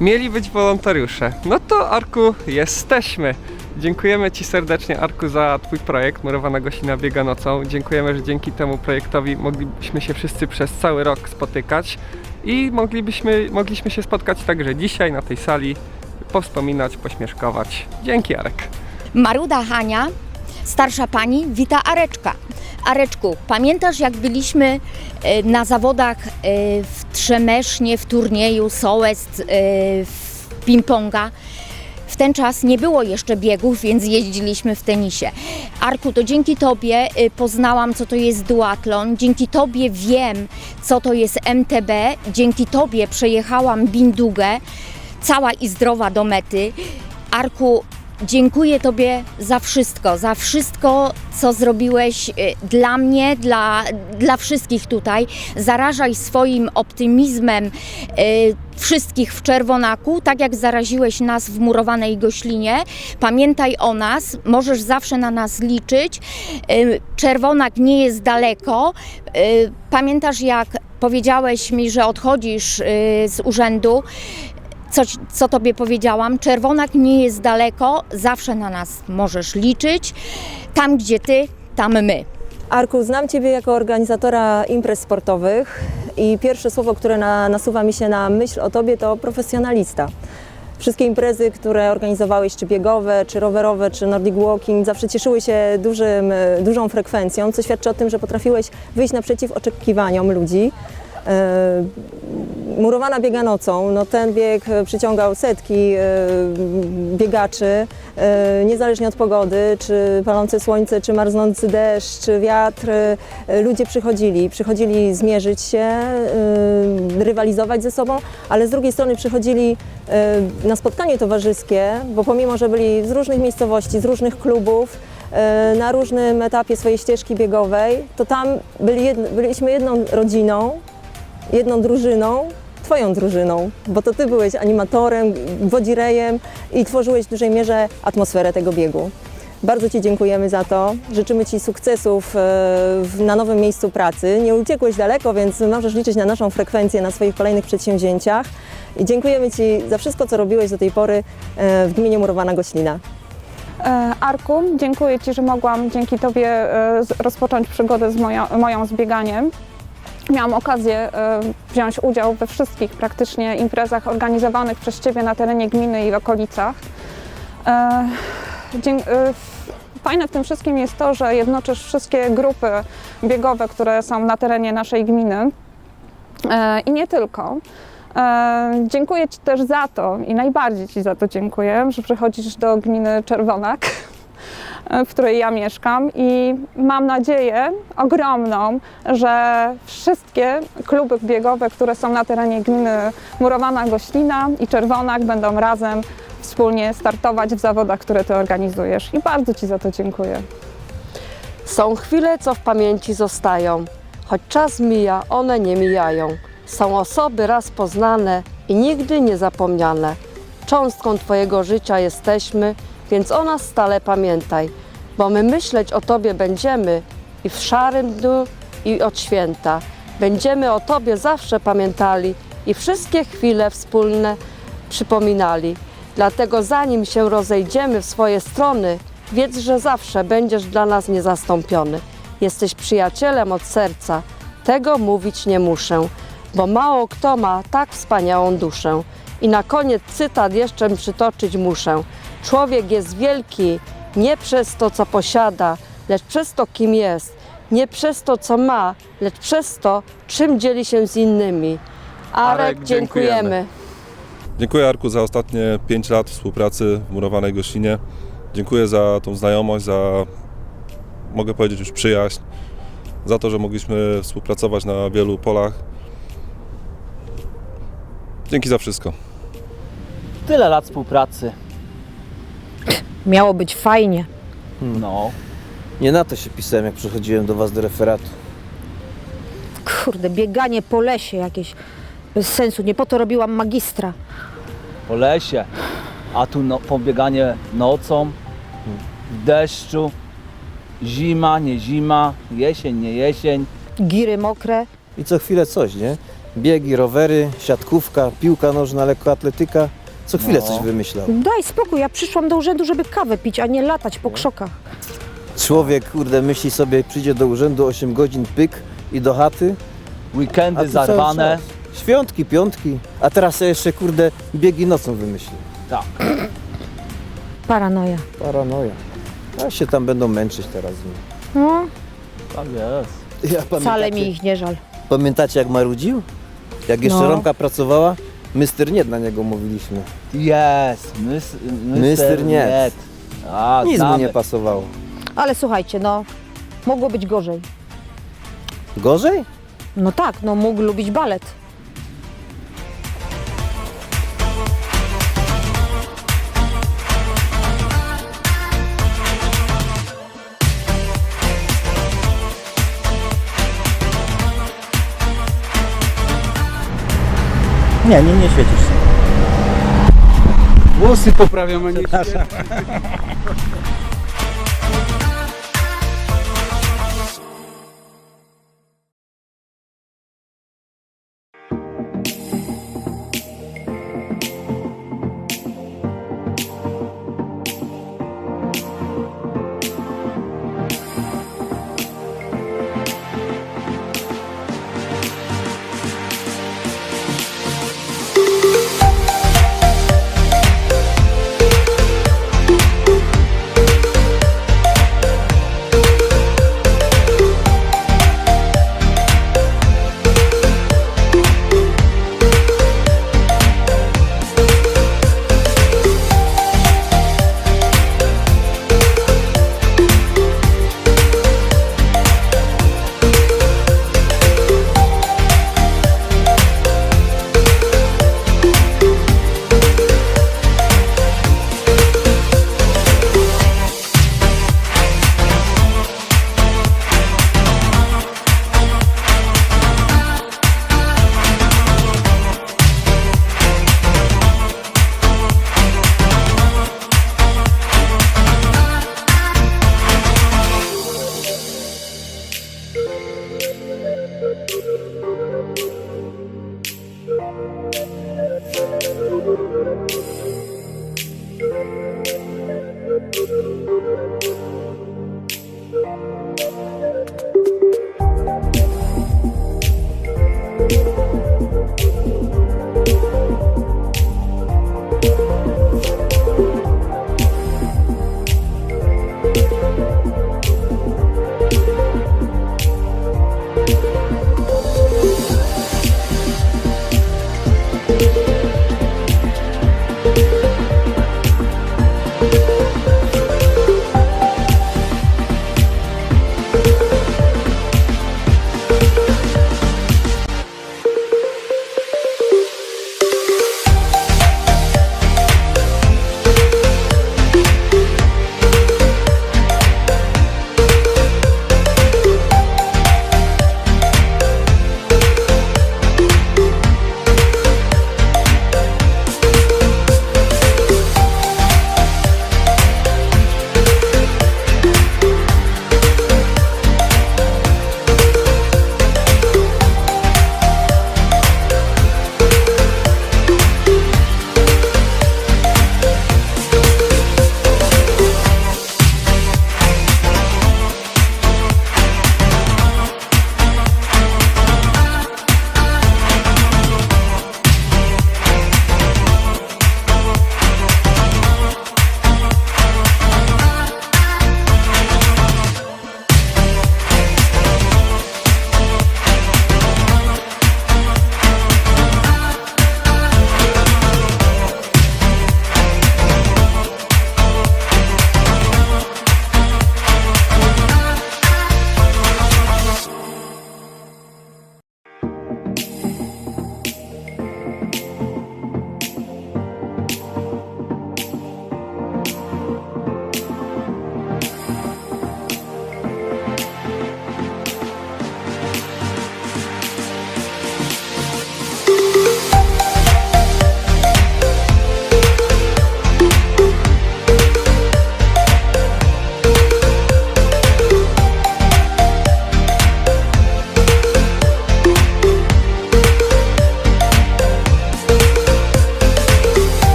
mieli być wolontariusze. No to Arku, jesteśmy. Dziękujemy Ci serdecznie, Arku, za Twój projekt Murowana Gościna Biega Nocą. Dziękujemy, że dzięki temu projektowi moglibyśmy się wszyscy przez cały rok spotykać i moglibyśmy, mogliśmy się spotkać także dzisiaj na tej sali, powspominać, pośmieszkować. Dzięki, Arek. Maruda Hania, starsza pani, wita Areczka. Areczku, pamiętasz jak byliśmy e, na zawodach e, w Trzemesznie, w turnieju Sołectw, e, w ping-ponga? W ten czas nie było jeszcze biegów, więc jeździliśmy w tenisie. Arku, to dzięki Tobie poznałam, co to jest duatlon. Dzięki Tobie wiem, co to jest MTB. Dzięki Tobie przejechałam Bindugę, cała i zdrowa do mety. Arku, dziękuję Tobie za wszystko, za wszystko, co zrobiłeś y, dla mnie, dla, dla wszystkich tutaj. Zarażaj swoim optymizmem y, wszystkich w Czerwonaku, tak jak zaraziłeś nas w murowanej goślinie. Pamiętaj o nas, możesz zawsze na nas liczyć. Y, Czerwonak nie jest daleko. Pamiętasz, jak powiedziałeś mi, że odchodzisz z urzędu? Co, co Tobie powiedziałam, Czerwonak nie jest daleko, zawsze na nas możesz liczyć. Tam, gdzie Ty, tam my. Arku, znam Ciebie jako organizatora imprez sportowych i pierwsze słowo, które na, nasuwa mi się na myśl o Tobie to profesjonalista. Wszystkie imprezy, które organizowałeś, czy biegowe, czy rowerowe, czy Nordic Walking, zawsze cieszyły się dużym, e, dużą frekwencją, co świadczy o tym, że potrafiłeś wyjść naprzeciw oczekiwaniom ludzi. E, Murowana biega nocą, no ten bieg e, przyciągał setki e, biegaczy, niezależnie od pogody, czy palące słońce, czy marznący deszcz, czy wiatr, ludzie przychodzili, przychodzili zmierzyć się, rywalizować ze sobą, ale z drugiej strony przychodzili na spotkanie towarzyskie, bo pomimo, że byli z różnych miejscowości, z różnych klubów, na różnym etapie swojej ścieżki biegowej, to tam byli byliśmy jedną rodziną, jedną drużyną, twoją drużyną, bo to ty byłeś animatorem, wodzirejem i tworzyłeś w dużej mierze atmosferę tego biegu. Bardzo Ci dziękujemy za to. Życzymy Ci sukcesów e, na nowym miejscu pracy. Nie uciekłeś daleko, więc możesz liczyć na naszą frekwencję na swoich kolejnych przedsięwzięciach. I dziękujemy Ci za wszystko, co robiłeś do tej pory e, w gminie Murowana Goślina. E, Arku, dziękuję Ci, że mogłam dzięki Tobie rozpocząć przygodę z moją, moją z bieganiem. Miałam okazję e, wziąć udział we wszystkich praktycznie imprezach organizowanych przez Ciebie na terenie gminy i w okolicach. E, e, Fajne w tym wszystkim jest to, że jednoczysz wszystkie grupy biegowe, które są na terenie naszej gminy i nie tylko. Dziękuję Ci też za to i najbardziej Ci za to dziękuję, że przychodzisz do gminy Czerwonak, w której ja mieszkam i mam nadzieję ogromną, że wszystkie kluby biegowe, które są na terenie gminy Murowana Goślina i Czerwonak będą razem wspólnie startować w zawodach, które Ty organizujesz i bardzo Ci za to dziękuję. Są chwile, co w pamięci zostają, choć czas mija, one nie mijają. Są osoby raz poznane i nigdy nie zapomniane. Cząstką Twojego życia jesteśmy, więc o nas stale pamiętaj, bo my myśleć o Tobie będziemy i w szarym dniu, i od święta. Będziemy o Tobie zawsze pamiętali i wszystkie chwile wspólne przypominali. Dlatego zanim się rozejdziemy w swoje strony, wiedz, że zawsze będziesz dla nas niezastąpiony. Jesteś przyjacielem od serca, tego mówić nie muszę, bo mało kto ma tak wspaniałą duszę. I na koniec cytat jeszcze przytoczyć muszę. Człowiek jest wielki nie przez to, co posiada, lecz przez to, kim jest. Nie przez to, co ma, lecz przez to, czym dzieli się z innymi. Arek, Arek, dziękujemy. dziękujemy. Dziękuję Arku za ostatnie 5 lat współpracy w Murowanej Gościnie. Dziękuję za tą znajomość, za mogę powiedzieć już przyjaźń, za to, że mogliśmy współpracować na wielu polach. Dzięki za wszystko. Tyle lat współpracy. Miało być fajnie. No. Nie na to się pisałem, jak przychodziłem do Was do referatu. Kurde, bieganie po lesie jakieś bez sensu. Nie po to robiłam magistra. Po lesie. A tu no, pobieganie nocą, w deszczu, zima, nie zima, jesień, nie jesień. Giry mokre. I co chwilę coś, nie? Biegi, rowery, siatkówka, piłka nożna, lekkoatletyka. Co chwilę No. coś wymyślał. Daj spokój, ja przyszłam do urzędu, żeby kawę pić, a nie latać po krzokach. Człowiek, kurde, myśli sobie, przyjdzie do urzędu 8 godzin, pyk i do chaty. A Weekendy tu cały zarwane. czas. Świątki, piątki. A teraz sobie jeszcze, kurde, biegi nocą wymyślił. Tak. Paranoja. Paranoja. A się tam będą męczyć teraz. No, Tak jest. Ja wcale pamiętacie, mi ich nie żal. pamiętacie jak marudził? Jak jeszcze No. Romka pracowała? Mister nie na niego mówiliśmy. Jest. Mys, Mister Niet. A, Nic mu nie pasowało. Ale słuchajcie, no, mogło być gorzej. Gorzej? No tak, no mógł lubić balet. Nie, nie, nie świecisz się. Włosy poprawiam, a nie